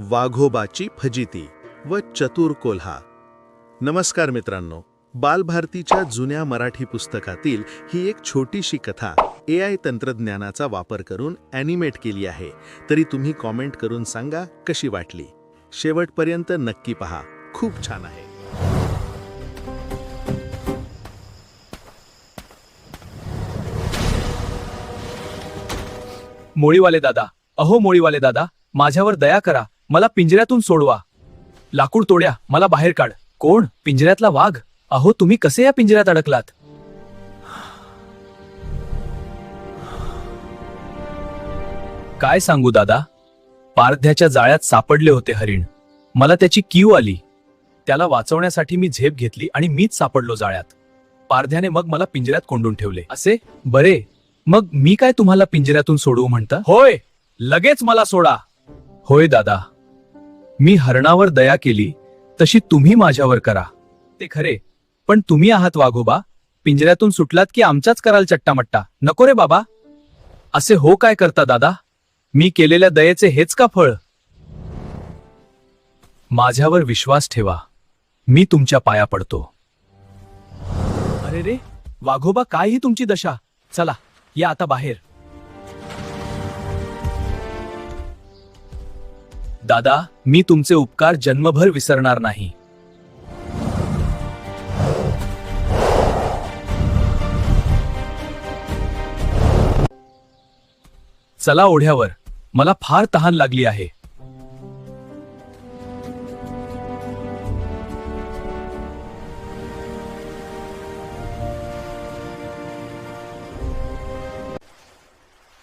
वाघोबाची फजिती व चतुर कोल्हा. नमस्कार मित्रांनो बालभारतीच्या जुन्या मराठी पुस्तकातील ही एक छोटीशी कथा ए आय तंत्रज्ञानाचा वापर करून ॲनिमेट केली आहे. तरी तुम्ही कॉमेंट करून सांगा कशी वाटली. शेवटपर्यंत नक्की पहा. खूप छान आहे. मोळीवाले दादा अहो मोळीवाले दादा माझ्यावर दया करा. मला पिंजऱ्यातून सोडवा. लाकूड तोड्या मला बाहेर काढ. कोण? पिंजऱ्यातला वाघ? अहो तुम्ही कसे या पिंजऱ्यात अडकलात? काय सांगू दादा? पारध्याच्या जाळ्यात सापडले होते हरिण. मला त्याची कीव आली. त्याला वाचवण्यासाठी मी झेप घेतली आणि मीच सापडलो जाळ्यात. पारध्याने मग मला पिंजऱ्यात कोंडून ठेवले. असे? बरे. मग मी काय तुम्हाला पिंजऱ्यातून सोडवू म्हणता? होय. लगेच मला सोडा. होय दादा. मी हरणावर दया केली तशी तुम्ही माझ्यावर करा. ते खरे पण तुम्ही आहात वाघोबा पिंजऱ्यातून सुटलात की आमच्याच कराल चट्टामट्टा. नको रे बाबा. असे हो काय करता दादा? मी केलेल्या दयेचे हेच का फळ? माझ्यावर विश्वास ठेवा. मी तुमच्या पाया पडतो. अरे रे वाघोबा काय ही तुमची दशा? चला या आता बाहेर. दादा मी तुमचे उपकार जन्मभर विसरणार नाही. चला ओढ्यावर. मला फार तहान लागली आहे.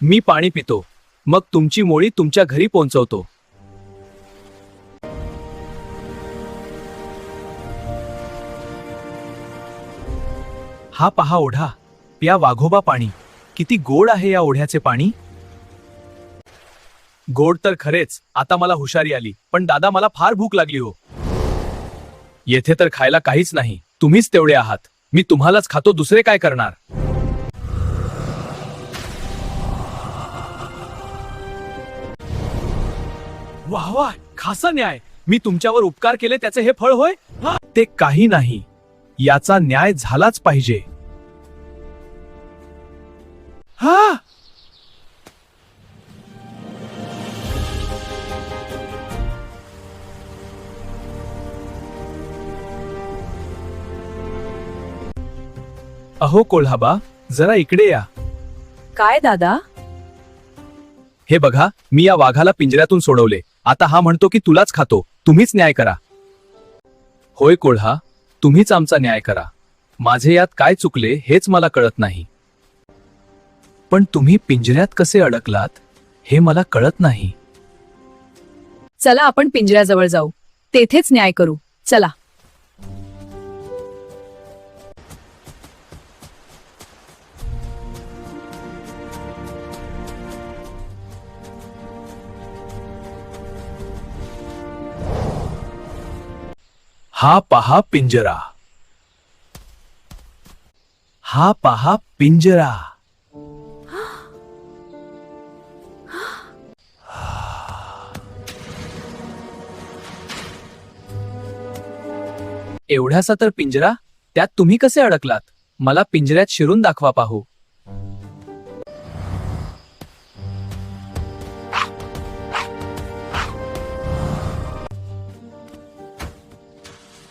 मी पाणी पितो. मग तुमची मोळी तुमच्या घरी पोहोचवतो. हा पहा ओढा प्या वाघोबा पाणी. किती गोड आहे या ओढ्याचे पाणी? गोड तर खरेच आता मला हुशारी आली पण दादा मला फार भूक लागली हो. येथे तर खायला काहीच नाही तुम्हीच तेवढे आहात मी तुम्हालाच खातो दुसरे काय करणार? वाह वाह खासा न्याय मी तुमच्यावर उपकार केले त्याचे हे फळ होय? ते काही नाही. याचा न्याय झालाच पाहिजे. हा? अहो कोल्हाबा जरा इकडे या. काय दादा? हे बघा मी या वाघाला पिंजऱ्यातून सोडवले. आता हा म्हणतो की तुलाच खातो. तुम्हीच न्याय करा. होय कोल्हा तुम्हीच आमचा न्याय करा. माझे यात काय चुकले हेच मला कळत नाही. पण तुम्ही पिंजऱ्यात कसे अडकलात हे मला कळत नाही. चला आपण पिंजऱ्याजवळ जाऊ. तेथेच न्याय करू. चला. हा पहा पिंजरा. हा पहा पिंजरा. एवढ्याचा तर पिंजरा त्यात तुम्ही कसे अडकलात? मला पिंजऱ्यात शिरून दाखवा पाहू.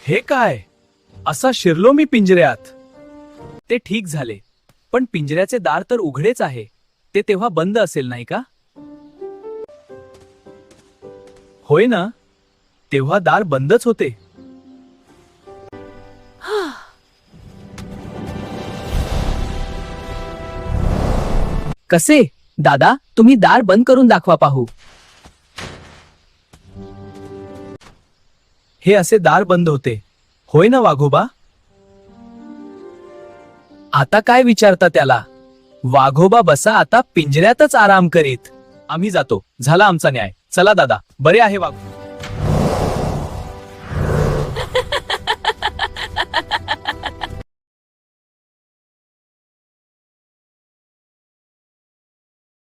हे काय? असा शिरलो मी पिंजऱ्यात. ते ठीक झाले पण पिंजऱ्याचे दार तर उघडेच आहे. ते तेव्हा बंद असेल नाही का? होय ना? तेव्हा दार बंदच होते. कसे? दादा तुम्ही दार बंद करून दाखवा पाहू. हे असे दार बंद होते. होय ना वाघोबा? आता काय विचारता त्याला? वाघोबा बसा आता पिंजऱ्यातच आराम करीत. आम्ही जातो. झाला आमचा न्याय. चला दादा. बरे आहे वाघोबा